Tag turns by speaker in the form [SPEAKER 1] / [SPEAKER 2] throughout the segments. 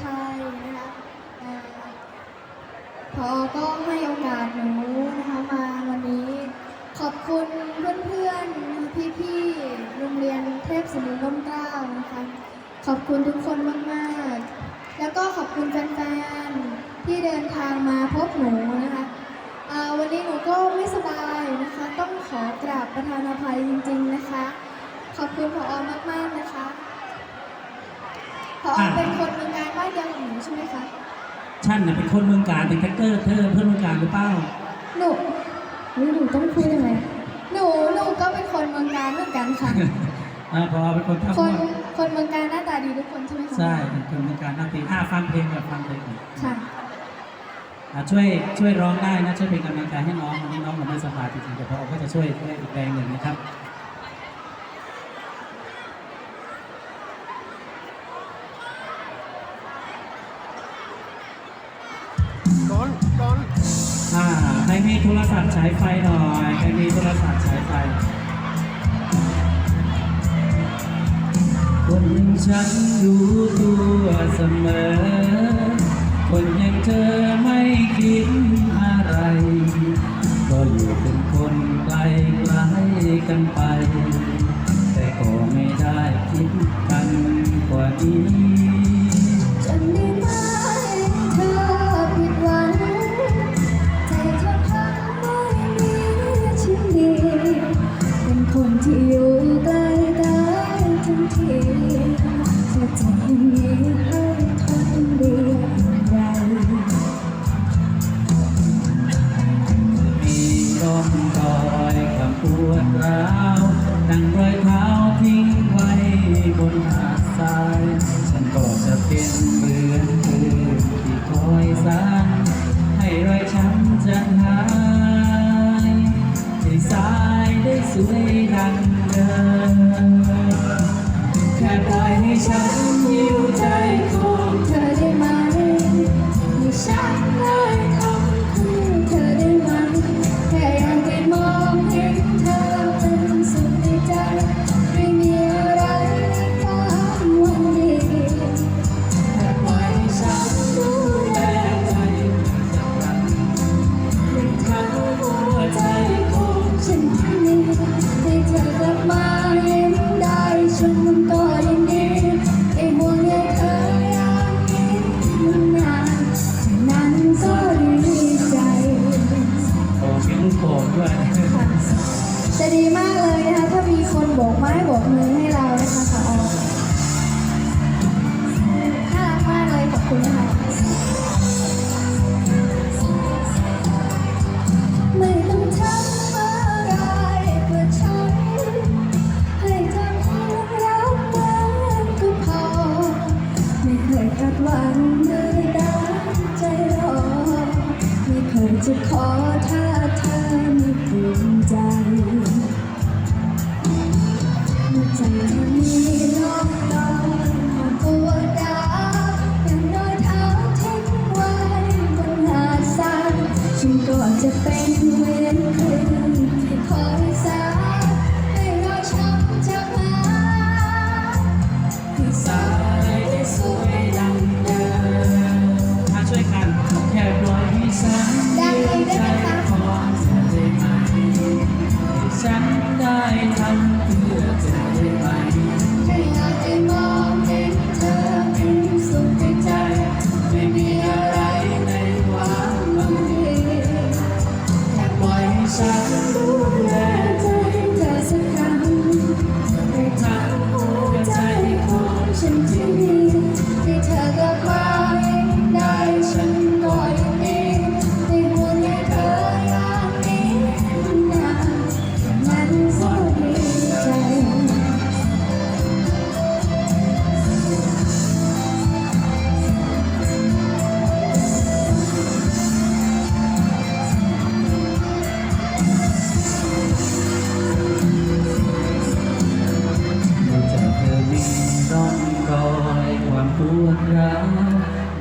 [SPEAKER 1] ใช่นะคะอ่าพอก็ให้โอกาสหนูนะคะมาวันนี้ ขอบคุณเพื่อนๆนะคะพี่ๆ โรงเรียนเทพสมุนร่มเกล้านะคะ ขอบคุณทุกคนมากๆ แล้วก็ขอบคุณแฟนๆ ที่เดินทางมาพบหนูนะคะวันนี้หนูก็ไม่สบายนะคะ ต้องขอกราบประธานอภัยจริงๆนะคะ ขอบคุณพอมากๆนะคะ พอ
[SPEAKER 2] อะ
[SPEAKER 1] เป็นคนเมืองการบ้านเดียวกับหนูใช่ไหมคะ
[SPEAKER 2] ฉันน่ะเป็นคนเมืองการเป็นแท็กเตอร์เธอเพื่อนเมืองการหรือเปล่า
[SPEAKER 1] หนูเฮ้ยหนูต้องพูดยังไงหนูหนูก็เป็นคนเมืองการเหมือนกันค่ะ
[SPEAKER 2] อ่าพอเป็นคนภาค
[SPEAKER 1] ค
[SPEAKER 2] เห
[SPEAKER 1] น
[SPEAKER 2] นือ
[SPEAKER 1] คนเมืองการหน้าตาดีทุกคนใช่ไหมคะ
[SPEAKER 2] ใช่เป็นคนเมืองการนักตีอ่าฟังเพลงแบบฟังเพลงก่อน
[SPEAKER 1] ค่ะ
[SPEAKER 2] อ่าช่วยช่วยร้องได้นะช่วยเป็นกำลังใจให้น้องวันนี้น้องเราไม่สบายจริงๆแต่พอก็จะช่วยช่วยอีกแรงหนึ่งนะครับายไฟหน่อยใครมีโทรศัพท์สายไฟคนอย่างฉันรู้ตัวเสมอ คนอย่างเธอไม่คิดอะไร ก็อยู่เป็นคนไกลไกลกันไป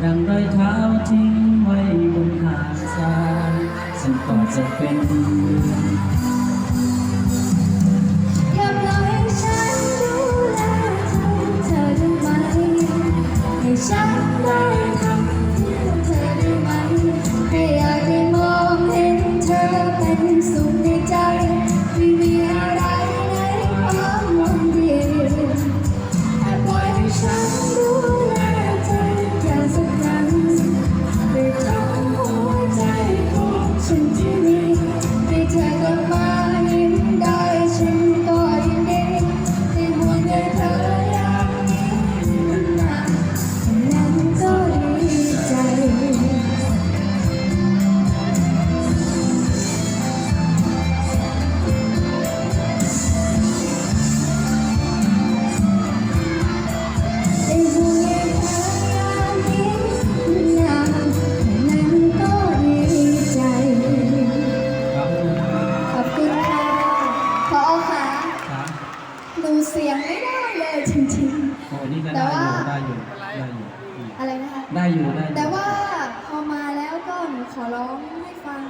[SPEAKER 2] ดั
[SPEAKER 1] งร
[SPEAKER 2] อยเท้าทิ้งไว้บนหาดทรายฉันก็จะเป็น ให้เจ
[SPEAKER 1] ริง
[SPEAKER 2] โอ้
[SPEAKER 1] นี่ก็
[SPEAKER 2] แต่ได้อ
[SPEAKER 1] ว่า
[SPEAKER 2] ยู่ได้อยู่ได้อยู่อืม
[SPEAKER 1] ๆ อะไรนะคะ
[SPEAKER 2] ได้อยู่ได้อยู่
[SPEAKER 1] แต่ว่าพอมาแล้วก็หนูขอร้องให้ฟัง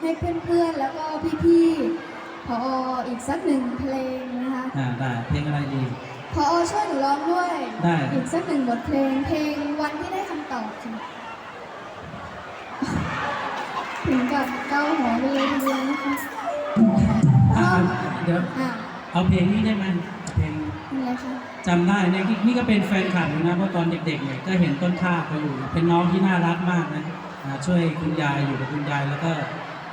[SPEAKER 1] ให้เพื่อนๆ แล้วก็พี่ๆ พออีกสักหนึ่งเพลงนะคะ
[SPEAKER 2] อ่าได้เพลงอะไรดี
[SPEAKER 1] พอช่วยหนูร้องด้วย
[SPEAKER 2] ได้
[SPEAKER 1] อีกสักหนึ่งบทเพลง เพลงวันที่ได้คำตอบค่ะถึงกับเกาหัวไปเลยทีเดียวนะคะ
[SPEAKER 2] อ่าเดี๋ยว
[SPEAKER 1] อะ
[SPEAKER 2] เอาเพลงนี้ได้ไหมเพลง
[SPEAKER 1] อะไรคะ
[SPEAKER 2] จำได้เนี่ยนี่นี่ก็เป็นแฟนคลับอยู่นะเพราะตอนเด็กๆเนี่ยก็เห็นต้นข้าวเขาอยู่ เป็นน้องที่น่ารักมากนะอ่าช่วยคุณยายอยู่กับคุณยายแล้วก็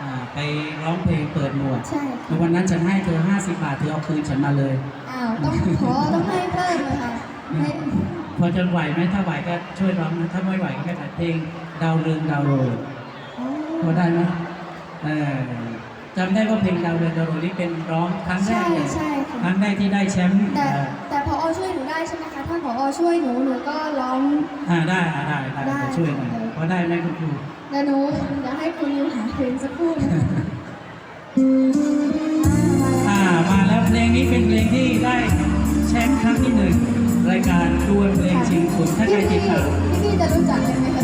[SPEAKER 2] อ่าไปร้องเพลงเปิดหมวก
[SPEAKER 1] ใช่
[SPEAKER 2] ใน
[SPEAKER 1] ค่ะ
[SPEAKER 2] วันนั้นฉันให้เธอ 50 บาทเธอเอาคืนฉันมาเลย
[SPEAKER 1] อ้าวต้องขอต้องให้เพิ่มเลยค่ะให้
[SPEAKER 2] พอจะไหวไหมถ้าไหวก็ช่วยร้องนะถ้าไม่ไหวก็ไม่เป็นไรเพลงดาวเรืองดาวโรย
[SPEAKER 1] อ๋อ
[SPEAKER 2] พอได้ไหมเออจำได้ว่าเพลงดาวเรืองดาวโรยนี่เป็นร้องครั้งแร
[SPEAKER 1] ใช่
[SPEAKER 2] กเลย
[SPEAKER 1] ใช่ ค่ะ
[SPEAKER 2] ครั้งแรกที่ได้แชมป์
[SPEAKER 1] แต่
[SPEAKER 2] เอ่อ
[SPEAKER 1] แต่พอช่วยหนูได้ใช่ไหมคะถ้าพอช่วยหนูหนูก็ร้อง
[SPEAKER 2] อ่าได้อ่าได้ได้
[SPEAKER 1] ได้
[SPEAKER 2] จะช่วยหน่อยพอได้ไหมคุณครู
[SPEAKER 1] แต่หนูเดี๋ยวให้คุณยูหาเพลงสักครู่นะคะ
[SPEAKER 2] อ่ามาแล้วเพลงนี้เป็นเพลงที่ได้แชมป์ครั้งที่หนึ่งรายการดวลเพลงชิงขุนถ้าใครติดตาม
[SPEAKER 1] พี่พี่จะรู้จักกันไหมคะ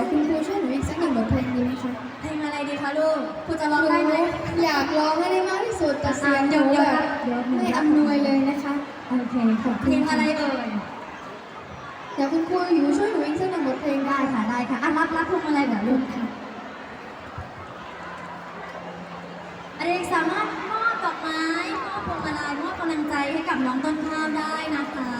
[SPEAKER 1] ยวคุ
[SPEAKER 3] ณค
[SPEAKER 1] รู
[SPEAKER 3] ช่วยหนูอีกสักหนึ่งบทเพลงดีไหมคะ
[SPEAKER 1] เพลงอะไรดีคะลูกครูจะร้องได้ไหม
[SPEAKER 3] อยากร้องให้ได้มากที่สุดแต่เสียงหนูแบบไม่อำนวยเลยนะคะ
[SPEAKER 1] โอเคขอบคุณเพลงอะไรเอ่ย
[SPEAKER 3] เดี๋ยวคุณครูอยู่ช่วยหนูอีกสักหนึ่งบทเพลง
[SPEAKER 1] ได้ค่ะได้ค่ะอะรับรับพวงมาลัยเดี๋ยวลูกค่ะอเด็กสามารถมอบดอกไม้มอบพวงมาลัยมอบกำ
[SPEAKER 3] ลังใจให้
[SPEAKER 1] กับ
[SPEAKER 3] น้
[SPEAKER 1] อง
[SPEAKER 3] ต้นข้าวได้
[SPEAKER 1] นะคะ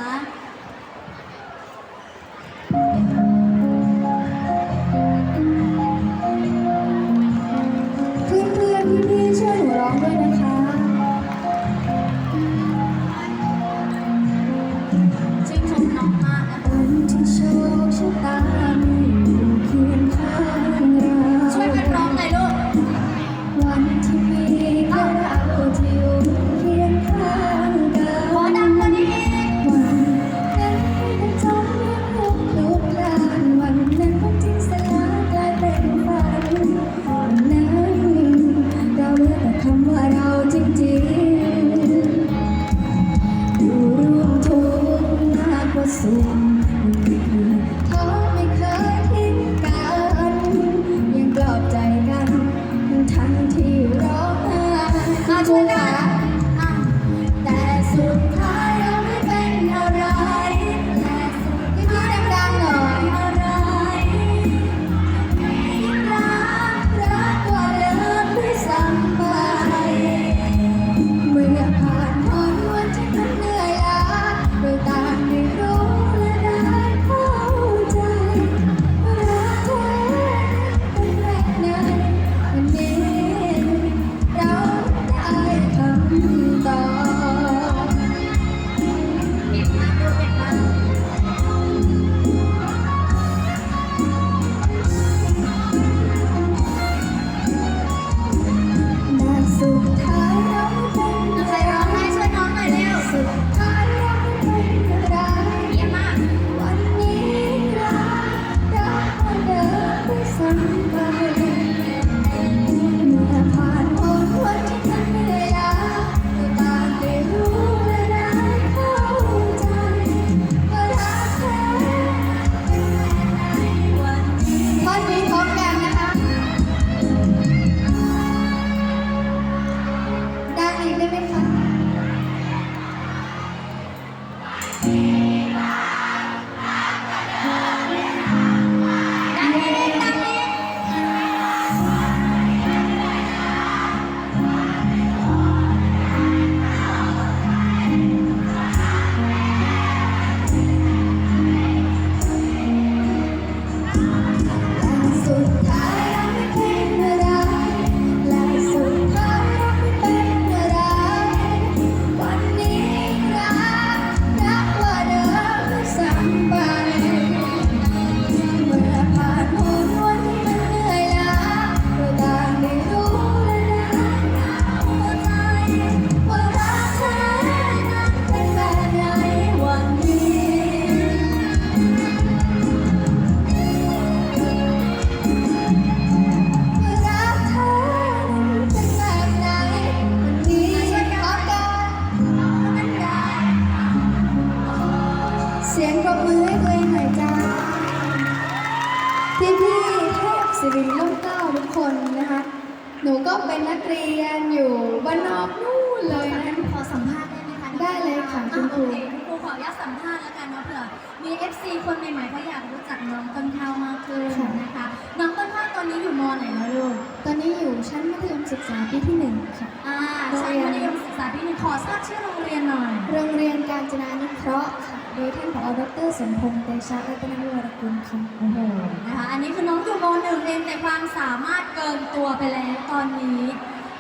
[SPEAKER 3] ศึกษาปีที่หนึ่งค่ะ
[SPEAKER 1] อ่าชั้นมัธยมศึกษาปีหนึ่งขอทราบชื่อโรงเรียนหน่อย
[SPEAKER 3] โรงเรียนการจนานุเคราะห์ค่ะ โดยท่านผอดรสมพงษ์เตชะรัตนวรกุลค่ะ
[SPEAKER 1] โอ้โหนะคะอันนี้คือน้องอยู่มหนึ่งเอนแต่ความสามารถเกินตัวไปแล้วตอนนี้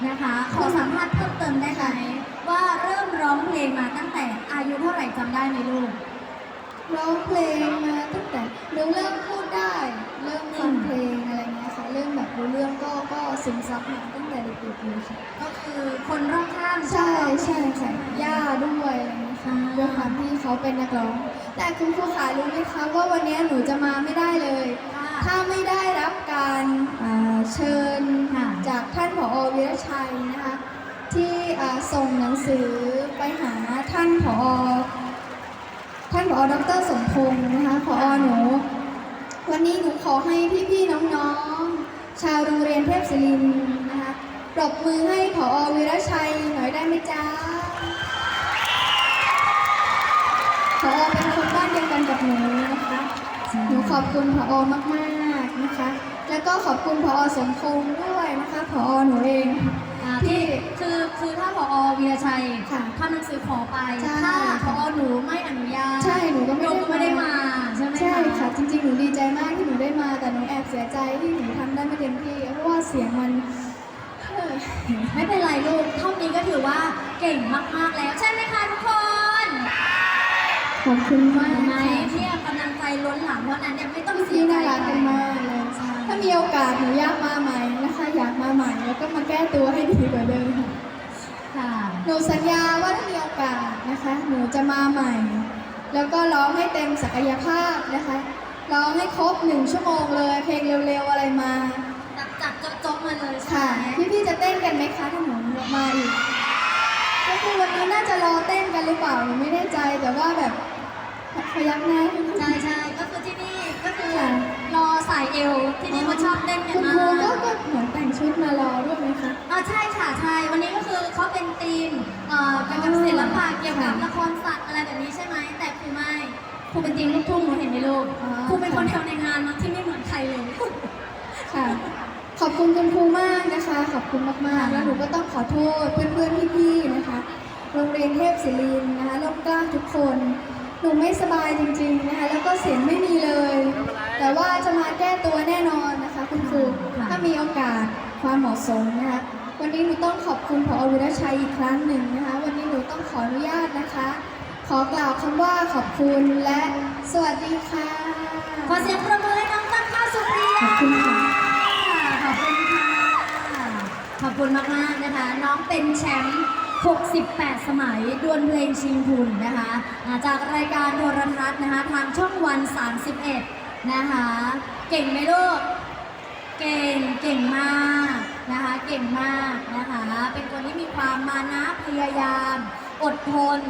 [SPEAKER 1] นะคะ ขอสามารถเพิ่มเติมได้ไหมว่าเริ่มร้องเพลงมาตั้งแต่อายุเท่าไหร่จำได้ไหมลูก
[SPEAKER 3] ร้องเพลงมาตั้งแต่หนูเริ่มพูดได้ เริ่มฟังเพลงอะไรเงี้ยค่ะ เริ่มแบบรู้เรื่องก็ก็ซึมซับมาตั้ แต่เด็กๆ
[SPEAKER 1] ก็คือ
[SPEAKER 3] คนรอบข้าง
[SPEAKER 1] ใช่ใช่ใช่ย่าด้วยอะค่ะด้วยความที่เขาเป็นนักร้อง แต่คุณครูขารู้ไหมคะว่าวันนี้หนูจะมาไม่ได้เลย ถ้าไม่ได้รับการเชิญจากท่านผอวิรชัยนะคะที่ส่งหนังสือไปหาท่านผอท่านผอดรสมพงศ์นะคะผอหนูวันนี้หนูขอให้พี่ๆน้องๆ ชาวโรงเรียนเทพศิริน ปรบมือให้ผอวิรชัยหน่อยได้ไหมจ๊ะผอเป็นคนบ้านเดียวกันกับหนูนะคะ หนูขอบคุณผอมากๆนะคะ แล้วก็ขอบคุณผอสมพงษ์ด้วยนะคะผอหนูเอง
[SPEAKER 3] อ่าที่คือคือถ้าผอวีรชัย
[SPEAKER 1] ค่ะ
[SPEAKER 3] ทำหนังสือขอไป
[SPEAKER 1] ใช่
[SPEAKER 3] ถ้าผอหนูไม่อนุญาต
[SPEAKER 1] ใช่หนูก็ไม่
[SPEAKER 3] ห
[SPEAKER 1] ได้
[SPEAKER 3] ก็ไม่ได้มาใช่ไหม
[SPEAKER 1] ใช่ค่ะ จริงๆ หนูดีใจมากที่หนูได้มา แต่หนูแอบเสียใจที่หนูทำได้ไม่เต็มที่ เพราะว่าเสียงมันเฮ้ย
[SPEAKER 3] ไม่เป็นไรลูก เท่านี้ก็ถือว่าเก่งมาก ๆ แล้วใช่ไหมคะทุกคน
[SPEAKER 1] ขอบคุณมาก
[SPEAKER 3] เห็นไหม
[SPEAKER 1] ค่ะ
[SPEAKER 3] เนี่ยกำลังใจล้นหลังเพราะนั้นเนี่ยไม่ต้องเสี
[SPEAKER 1] พี่
[SPEAKER 3] ยใจ
[SPEAKER 1] น่ารัก
[SPEAKER 3] ไป
[SPEAKER 1] กันมากเลย
[SPEAKER 3] ใช่
[SPEAKER 1] ถ้ามีโอกาสหนูอยากมาใหม่นะคะ อยากมาใหม่แล้วก็มาแก้ตัวให้ดีกว่าเดิม
[SPEAKER 3] ค่ะ
[SPEAKER 1] หนูสัญญาว่าถ้ามีโอกาสนะคะ หนูจะมาใหม่ แล้วก็ร้องให้เต็มศักยภาพนะคะ ร้องให้ครบหนึ่งชั่วโมงเลย เพลงเร็วๆอะไรมา
[SPEAKER 3] จับจับจบๆ มาเลยใช่
[SPEAKER 1] ค่ะ
[SPEAKER 3] ไหม
[SPEAKER 1] พี่ๆจะเต้นกันไหมคะถ้าหนูมาอีก ก็คือวันนี้น่าจะรอเต้นกันหรือเปล่าหนูไม่แน่ใจแต่ว่าแบบพยักหน้า
[SPEAKER 3] ใช่ใช่ก็คือที่นี่ก็คือ
[SPEAKER 1] ค่ะ
[SPEAKER 3] รอสายเอวที่นี่เขาชอบเต้นกัน
[SPEAKER 1] คุณ
[SPEAKER 3] มา
[SPEAKER 1] ครูก็
[SPEAKER 3] ก
[SPEAKER 1] ก็เหมือนแต่งชุดมารอด้วยไหมคะ
[SPEAKER 3] อ่าใช่ค่ะใช่วันนี้ก็คือเขาเป็นธีมเอ่อเกี่ยวกับศิลปะเกี่ยวกับ
[SPEAKER 1] ค่ะ
[SPEAKER 3] ละครสัตว์อะไรแบบนี้ใช่ไหมแต่ครูไม่ครูเป็นธีมลูกทุ่งหนูเห็นในรูป
[SPEAKER 1] อ๋อ
[SPEAKER 3] ครูเป็นคนแถวในงานนะที่ไม่เหมือนใครเลย
[SPEAKER 1] ค่ะ ขอบคุณคุณครูมากนะคะ ขอบคุณมากๆ แล้วหนูก็ต้องขอโทษเพื่อนๆพี่ๆนะคะ โรงเรียนเทพศิรินทร์นะคะร่มเกล้าทุกคน หนูไม่สบายจริงๆนะคะ แล้วก็เสียงไม่มีเลย แต่ว่าจะมาแก้ตัวแน่นอนนะคะ คุณครู
[SPEAKER 3] ค่ะ
[SPEAKER 1] ถ้ามีโอกาสความเหมาะสมนะคะ วันนี้หนูต้องขอบคุณผอวิรชัยอีกครั้งหนึ่งนะคะ วันนี้หนูต้องขออนุญาตนะคะ ขอกล่าวคำว่าขอบคุณและสวัสดีค่ะ
[SPEAKER 3] ขอเสียงปรบมือให้น้องต้นข้าวสุปรียา
[SPEAKER 1] ขอบคุณค่ะ
[SPEAKER 3] คุณมากๆนะคะ น้องเป็นแชมป์ 68 สมัยดวลเพลงชิงทุนนะคะาจากรายการโทรทัศน์นะคะทางช่องวัน 31 นะคะ เก่งไหมลูก เก่ง เก่งมากนะคะ เก่งมากนะคะ เป็นคนที่มีความมานะพยายาม อดทน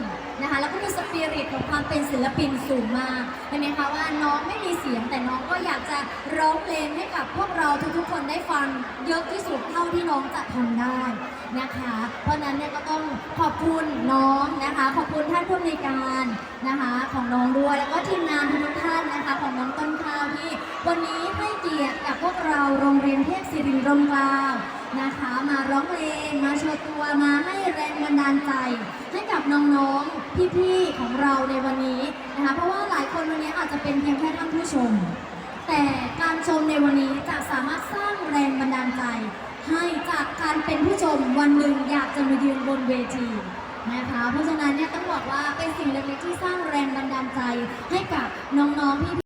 [SPEAKER 3] นะคะ แล้วก็มีสปิริตของความเป็นศิลปินสูงมากเห็นไหมคะว่าน้องไม่มีเสียงแต่น้องก็อยากจะร้องเพลงให้กับพวกเราทุกๆคนได้ฟังเยอะที่สุดเท่าที่น้องจะทำได้นะคะ เพราะนั้นเนี่ยก็ต้องขอบคุณน้องนะคะ ขอบคุณท่านผู้อำนวยการนะคะของน้องด้วยแล้วก็ทีมงานทุกท่านนะคะ ของน้องต้นข้าวที่วันนี้ให้เกียรติกับพวกเราโรงเรียนเทพศิรินทร์ร่มเกล้า นะคะ มาร้องเพลงมาโชว์ตัวมาให้แรงบันดาลใจ ให้กับน้องๆพี่ๆของเราในวันนี้นะคะเพราะว่าหลายคนวันนี้อาจจะเป็นเพียงแค่ท่านผู้ชม แต่การชมในวันนี้จะสามารถสร้างแรงบันดาลใจ ให้จากการเป็นผู้ชมวันหนึ่งอยากจะมายืนบนเวทีนะคะเพราะฉะนั้นเนี่ยต้องบอกว่าเป็นสิ่งเล็กๆที่สร้างแรงบันดาลใจให้กับน้องๆพี่